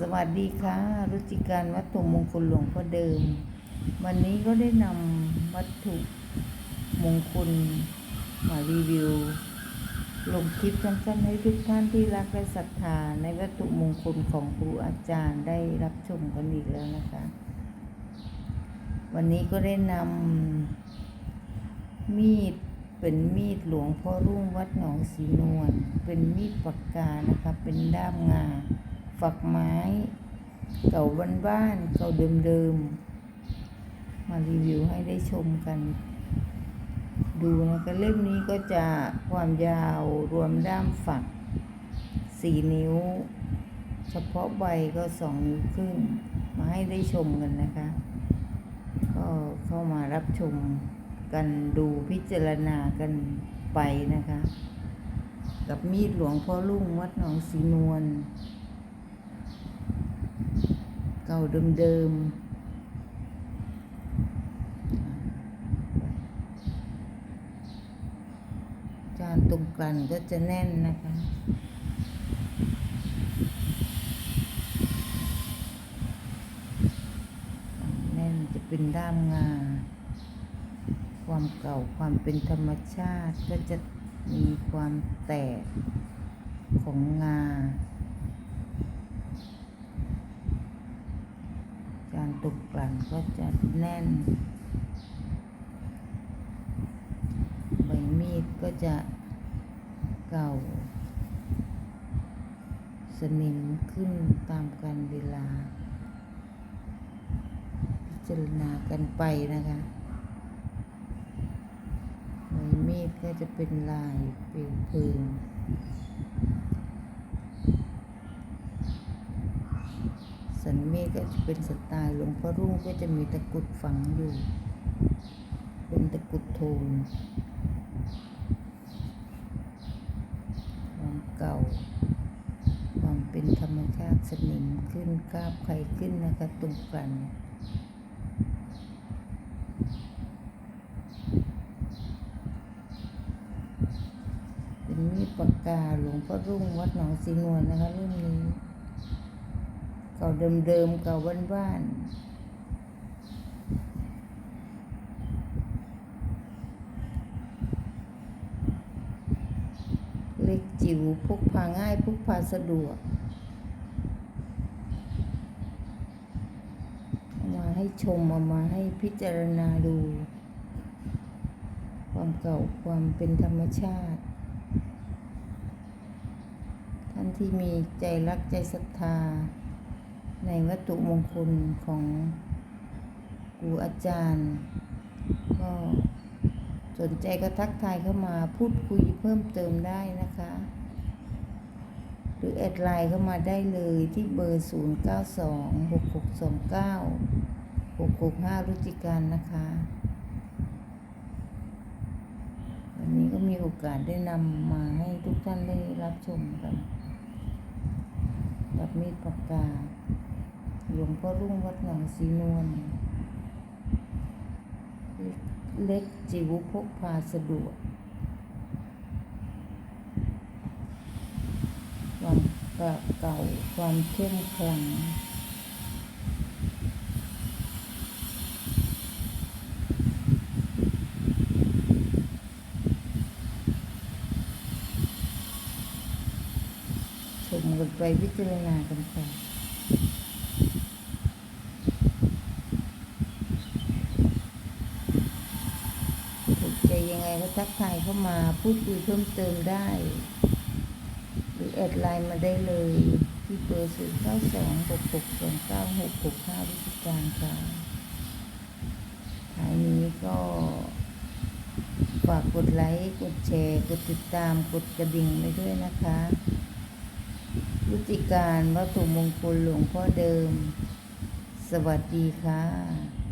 สวัสดีค่ะ รุจิการวัตถุมงคลหลวงพ่อเดิม วันนี้ก็ได้นำวัตถุมงคลมารีวิว ลงคลิปสั้นๆให้ทุกท่านที่รักและศรัทธาในวัตถุมงคลของครูอาจารย์ได้รับชมกันอีกแล้วนะคะ วันนี้ก็ได้นำมีดเป็นมีดหลวงพ่อรุ่งวัดหนองสีนวลเป็นมีดปากกานะคะ เป็นด้ามงา ฝักไม้ เก่าบ้านๆเก่าเดิมๆ มารีวิวให้ได้ชมกัน ดูนะคะเล่มนี้ก็จะความยาวรวมด้ามฝักสี่นิ้ว เฉพาะใบก็สองนิ้วครึ่ง มาให้ได้ชมกันนะคะ ก็เข้ามารับชมกันดูพิจารณากันไปนะคะ กับมีดหลวงพ่อลุ่งวัดหนองสีนวล เก่าเดิมๆจานตรงกลั่นก็จะแน่นนะคะแน่นจะเป็นด้ามงา ความเก่าความเป็นธรรมชาติก็จะมีความแตกของงา การตกกลั่นก็จะแน่น ใบมีดก็จะเก่า สนิมขึ้นตามกาลเวลา พิจารณากันไปนะคะใบมีดก็จะเป็นลายเปลวเพลิง สั นเมฆก็จะเป็นสไตล์หลวงพ่อรุ่งก็จะมีตะกุดฝังอยู่ เป็นตะกุดโทนความเก่า ความเป็นธรรมชาติสนิมขึ้นกราบไข่ขึ้นนะคะตรงกันเป็นมีดปากกาหลวงพ่อรุ่งวัดหนองสีนวลนะคะเรื่องนี้ เก่าเดิมๆเก่าบ้านๆเล็กจิ๋วพกพาง่ายพกพาสะดวกมาให้ชมเอามาให้พิจารณาดู ความเก่าความเป็นธรรมชาติท่านที่มีใจรักใจศรัทธา ในวัตถุมงคลของครูอาจารย์ ก็สนใจก็ทักทายเข้ามาพูดคุยเพิ่มเติมได้นะคะ หรือแอดไลน์เข้ามาได้เลยที่เบอร์ 0 9 2 6 6 2 9 6 6 5รุจิการนะคะวันนี้ก็มีโอกาสได้นำมาให้ทุกท่านได้รับชมกันกับมีดปากกา หลวงพ่อรุ่งวัดหนองสีนวลเล็กจิ๋วพกพาสะดวกความเก่าความเข้มแข็งชมกันไปพิจารณากันไป ถูกใจ ยังไงก็ทักทายเข้ามาพูดคุยเพิ่มเติมได้ หรือแอดไลน์มาได้เลย ที่เบอร์ 0 9 2 6 6 2 9 6 6 5วิธีการค่ะท้ายนี้ก็ฝากกดไลค์ กดแชร์ กดติดตาม กดกระดิ่งไปด้วยนะคะวิธีการวัตถุมงคลหลวงพ่อเดิม สวัสดีค่ะ